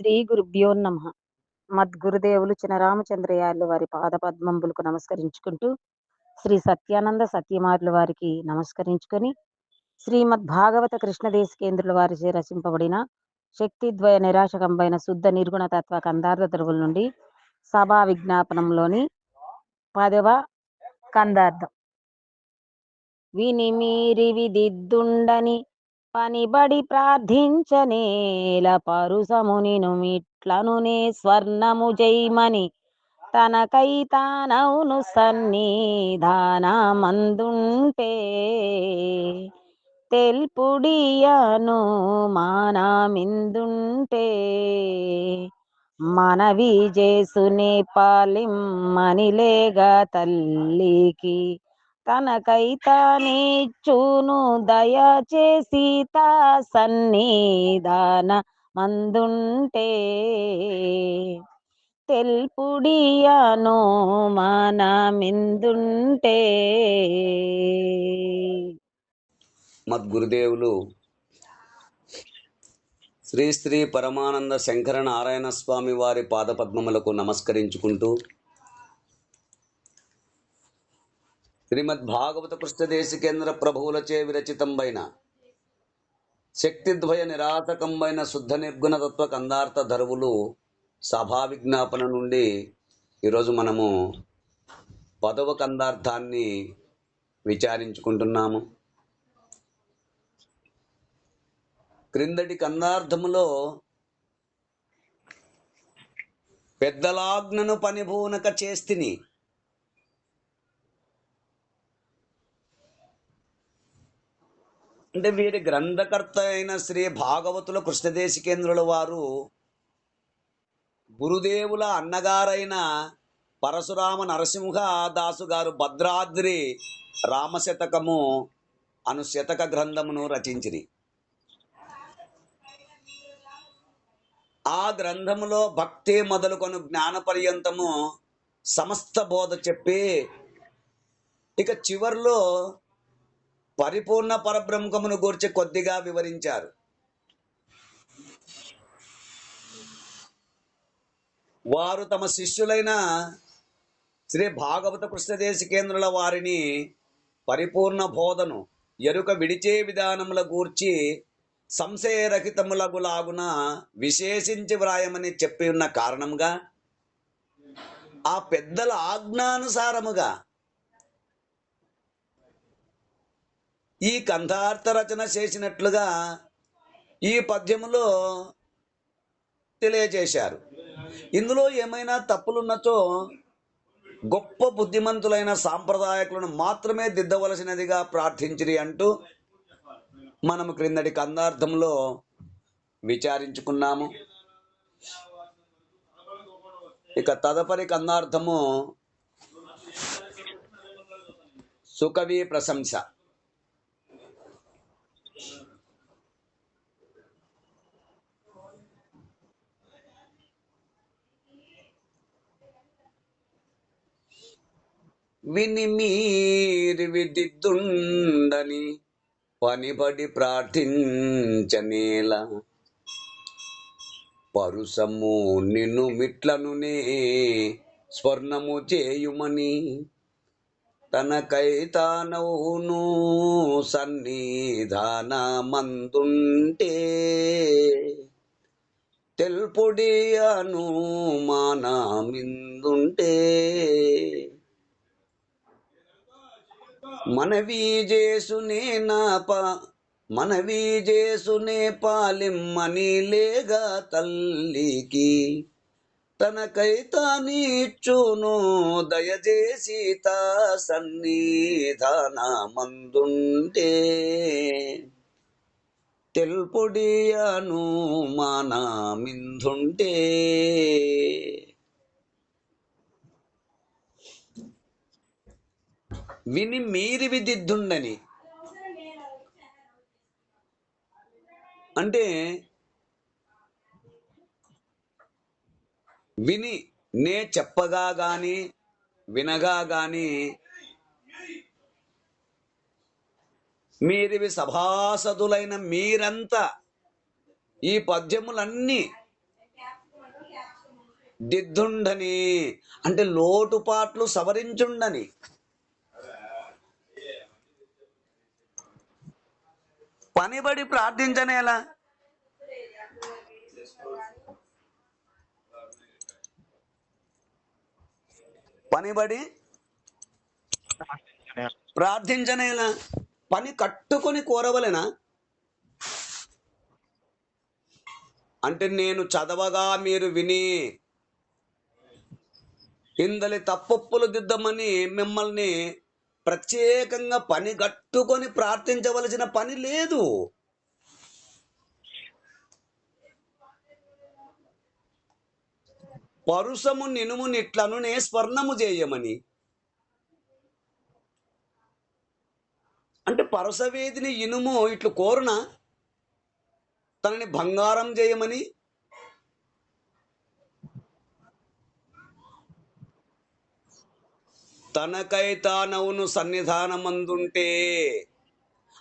శ్రీ గురుభ్యో నమ. మద్గురుదేవులు చినరామచంద్రయార్లు వారి పాద పద్మంబులకు నమస్కరించుకుంటూ శ్రీ సత్యానంద సత్యమార్లు వారికి నమస్కరించుకొని శ్రీమద్ భాగవత కృష్ణదేశకేంద్రుల వారిచే రచింపబడిన శక్తిద్వయ నిరాశకంపైన శుద్ధ నిర్గుణ తత్వ కందార్థ ధరువుల నుండి సభా విజ్ఞాపనంలోని పదవ కందార్థం. విని మీరి విదిద్దుండని పనిబడి ప్రార్థించనేల పరుసమునిను మిట్లనునే స్వర్ణము జైమని. తనకై తానవును సన్నిధానమందుంటే తెల్పుడియను మానామిందుంటే మనవి చేసునే పాలిమ్మనిలేగా తల్లికి తనకై తానిచ్చును దయచేసి తా సన్నిధాన మందుంటే తెల్పుడియను మానమిందుంటే? మద్గురుదేవులు శ్రీ శ్రీ పరమానంద శంకర నారాయణ స్వామి వారి పాదపద్మములకు నమస్కరించుకుంటూ శ్రీమద్ భాగవత కృష్ణదేశికేంద్ర ప్రభువులచే విరచితంబైన శక్తిద్వయ నిరాతకంబైన శుద్ధ నిర్గుణ తత్వ కందార్థ ధరువులు సభా విజ్ఞాపన నుండి ఈరోజు మనము పదవ కందార్థాన్ని విచారించుకుంటున్నాము. క్రిందటి కందార్థములో పెద్దలాజ్ఞను పనిభూనక చేస్తిని అంటే వీరి గ్రంథకర్త అయిన శ్రీ భాగవతుల కృష్ణదేశికేంద్రుల వారు గురుదేవుల అన్నగారైన పరశురామ నరసింహ దాసు గారు భద్రాద్రి రామశతకము అను శతక గ్రంథమును రచించిరి. ఆ గ్రంథములో భక్తి మొదలుకొని జ్ఞానపర్యంతము సమస్త బోధ చెప్పి ఇక చివర్లో పరిపూర్ణ పరబ్రహ్మమును గూర్చి కొద్దిగా వివరించారు. వారు తమ శిష్యులైన శ్రీ భాగవత కృష్ణదేశ కేంద్రుల వారిని పరిపూర్ణ బోధను ఎరుక విడిచే విధానముల గూర్చి సంశయరహితములగులాగున విశేషించి వ్రాయమని చెప్పి ఉన్న కారణంగా ఆ పెద్దల ఆజ్ఞానుసారముగా ఈ కంధార్థ రచన చేసినట్లుగా ఈ పద్యములో తెలియజేశారు. ఇందులో ఏమైనా తప్పులున్నచో గొప్ప బుద్ధిమంతులైన సాంప్రదాయకులను మాత్రమే దిద్దవలసినదిగా ప్రార్థించిరి అంటూ మనము క్రిందటి కందార్థంలో విచారించుకున్నాము. ఇక తదుపరి కందార్థము సుకవి ప్రశంస. విని మీరి విదిద్దుండని పనిపడి ప్రార్థించనేల. పరుసము నిన్ను మిట్లనునే స్వర్ణము చేయుమని తనకై తానవును సన్నిధానమందుంటే తెల్పుడి అనుమానమిందుంటే మనవి చేసునే నాప మనవి చేసునే పాలిమ్మని లేగా తల్లికి. తనకై తానిచ్చును దయచేసి తా సన్నిధానమందుంటే. తెల్పుడి మానామిందుంటే. విని మీరివి విదిద్దుండని అంటే విని నే చెప్పగా గాని వినగా గాని మీరివి సభాసదులైన మీరంతా ఈ పద్యములన్నీ దిద్దుండని. అంటే లోటుపాట్లు సవరించుండని. పనిబడి ప్రార్థించనేలా పనిబడి ప్రార్థించనేలా పని కట్టుకొని కోరవలెనా? అంటే నేను చదవగా మీరు విని ఇందలి తప్పొప్పులు దిద్దమని మిమ్మల్ని ప్రత్యేకంగా పని కట్టుకొని ప్రార్థించవలసిన పని లేదు. పరుసము నినుము నిట్లను నే స్వర్ణము చేయమని అంటే పరసవేదిని ఇనుము ఇట్లు కోరునా తనని బంగారం చేయమని తనకై తానవును సన్నిధానమందుంటే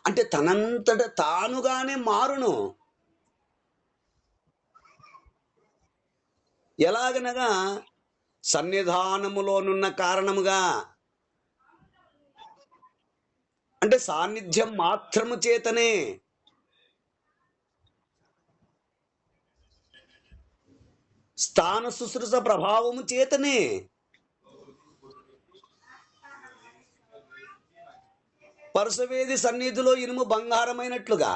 అంటే తనంతట తానుగానే మారును. ఎలాగనగా సన్నిధానములోనున్న కారణముగా అంటే సాన్నిధ్యం మాత్రము చేతనే స్థాన శుశ్రూష ప్రభావము చేతనే పరుసవేది సన్నిధిలో ఇనుము బంగారమైనట్లుగా.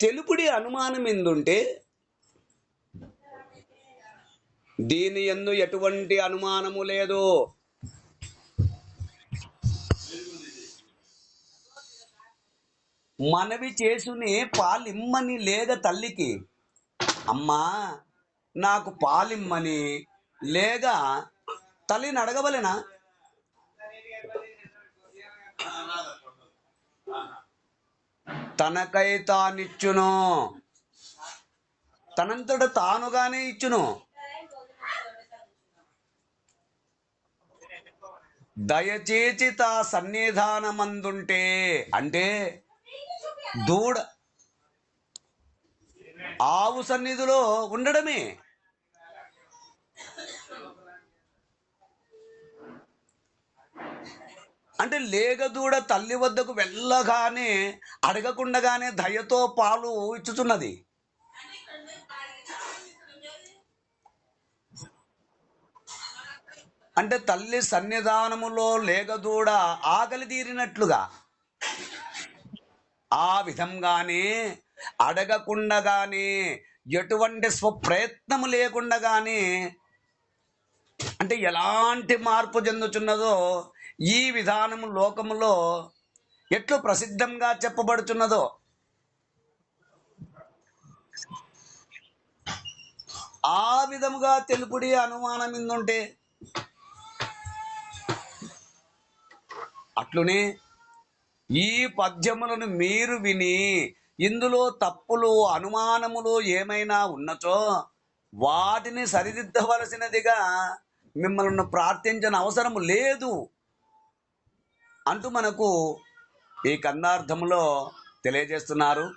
తెలుపుడి అనుమానం ఎందుంటే దీని ఎందు ఎటువంటి అనుమానము లేదు. మనవి చేసుని పాలిమ్మని లేక తల్లికి అమ్మా నాకు పాలిమ్మని లేక తల్లిని అడగవలెనా? తనకై తానిచ్చును. తనంతట తానుగానే ఇచ్చును. దయచేసి తా సన్నిధానమందుంటే అంటే దూడ ఆవు సన్నిధిలో ఉండడమే. అంటే లేగదూడ తల్లి వద్దకు వెళ్ళగానే అడగకుండగానే దయతో పాలు ఇచ్చుచున్నది. అంటే తల్లి సన్నిధానములో లేగదూడ ఆకలి తీరినట్లుగా ఆ విధంగానే అడగకుండగానే ఎటువంటి స్వప్రయత్నము లేకుండగానే అంటే ఎలాంటి మార్పు చెందుచున్నదో ఈ విధానము లోకములో ఎట్లు ప్రసిద్ధంగా చెప్పబడుచున్నదో. ఆ విధముగా తెలుపుడి అనుమానం ఇందుంటే అట్లునే ఈ పద్యములను మీరు విని ఇందులో తప్పులు అనుమానములు ఏమైనా ఉన్నచో వాటిని సరిదిద్దవలసినదిగా మిమ్మల్ని ప్రార్థించిన అవసరము లేదు. అంటూ మనకు ఈ కందార్థములో తెలియజేస్తున్నారు.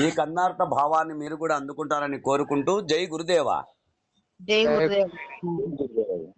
ఈ కందార్థ భావాన్ని మీరు కూడా అందుకుంటారని కోరుకుంటూ జై గురుదేవా. జై గురుదేవ.